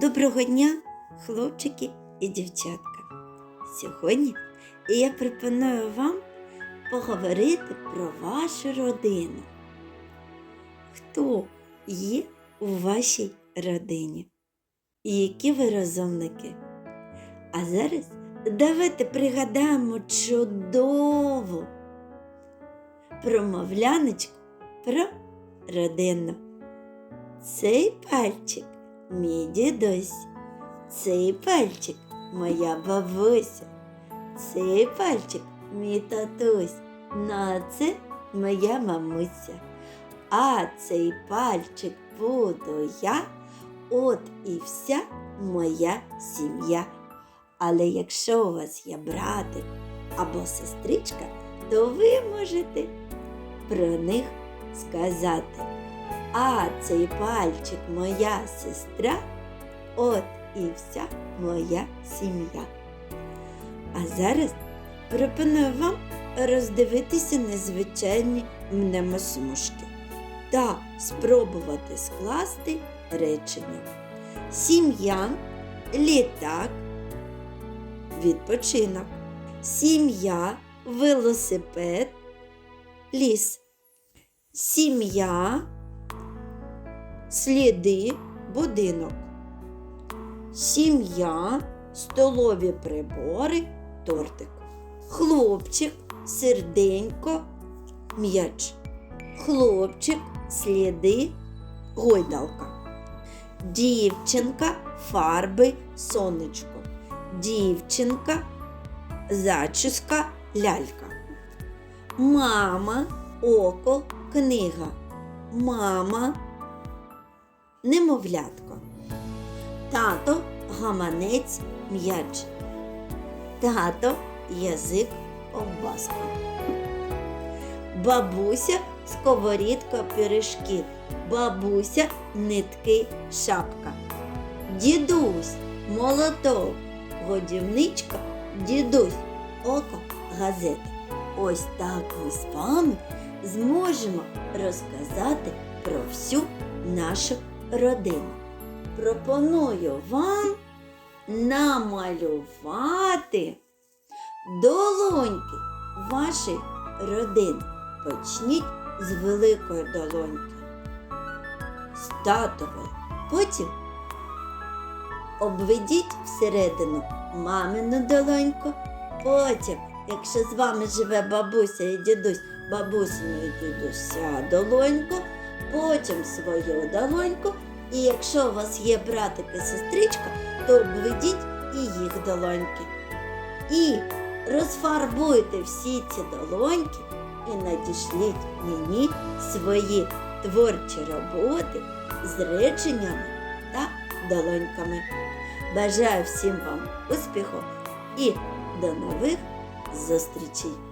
Доброго дня, хлопчики і дівчатка. Сьогодні я пропоную вам поговорити про вашу родину. Хто є у вашій родині? І які ви розумники? А зараз давайте пригадаємо чудову промовляночку про родину. Цей пальчик мій дідусь, цей пальчик моя бабуся, цей пальчик мій татусь, ну а це моя мамуся. А цей пальчик буду я, от і вся моя сім'я. Але якщо у вас є братик або сестричка, то ви можете про них сказати. А цей пальчик моя сестра, от і вся моя сім'я. А зараз пропоную вам роздивитися незвичайні мнемосмужки та спробувати скласти речення. Сім'я, літак, відпочинок. Сім'я, велосипед, ліс. Сім'я, сліди, будинок. Сім'я, столові прибори, тортик. Хлопчик, серденько, м'яч. Хлопчик, сліди, гойдалка. Дівчинка, фарби, сонечко. Дівчинка, зачіска, лялька. Мама, око, книга. Мама, немовлятко. Тато гаманець м'яч. Тато язик ковбаска. Бабуся сковорідка пиріжки. Бабуся нитки шапка. Дідусь молоток. Годівничка дідусь око газета. Ось так ми з вами зможемо розказати про всю нашу родину. Пропоную вам намалювати долоньки ваших родин. Почніть з великої долоньки, з татової. Потім обведіть всередину мамину долоньку. Потім, якщо з вами живе бабуся і дідусь, бабусину і дідуся долоньку, потім свою долоньку. І якщо у вас є братик і сестричка, то обведіть і їх долоньки. І розфарбуйте всі ці долоньки і надішліть мені свої творчі роботи з реченнями та долоньками. Бажаю всім вам успіху і до нових зустрічей!